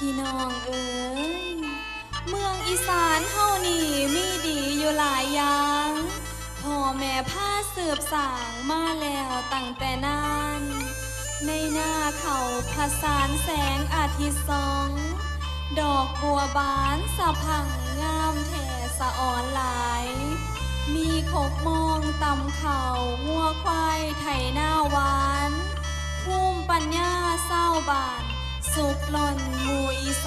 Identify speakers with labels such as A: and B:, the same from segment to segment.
A: พี่น้องเอ๋ยเมืองอีสานเฮานี่มีดีอยู่หลายอย่างพ่อแม่ผ้าสืบสางมาแล้วตั้งแต่นานในหน้าเขาผสานแสงอาทิตย์สอง ดอกบัวบานสะพังงามแท่สะอ่อนหลาย มีขบมองตำเขาหัวควายไถหน้าวานภูมิปัญญาเศร้าบาน สุขล้นมู่อีส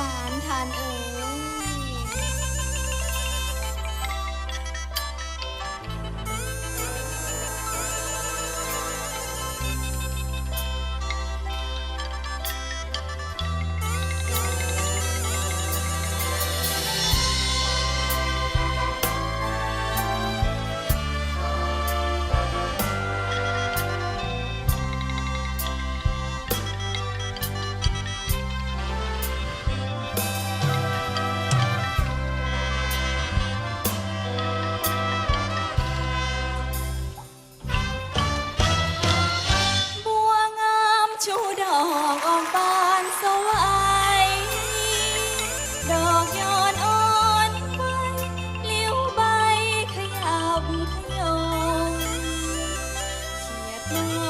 A: blue.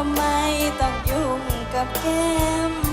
A: ทำไมต้องยุ่งกับแก้ม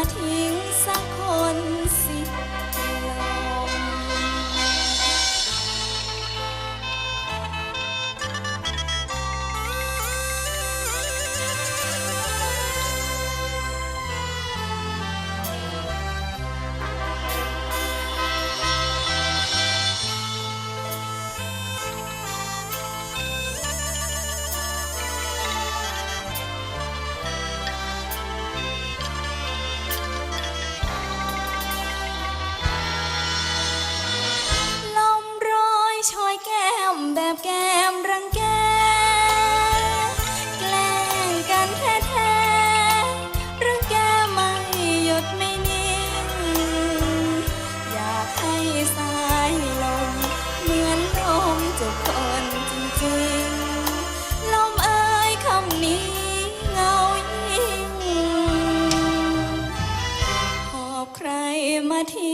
A: what you ที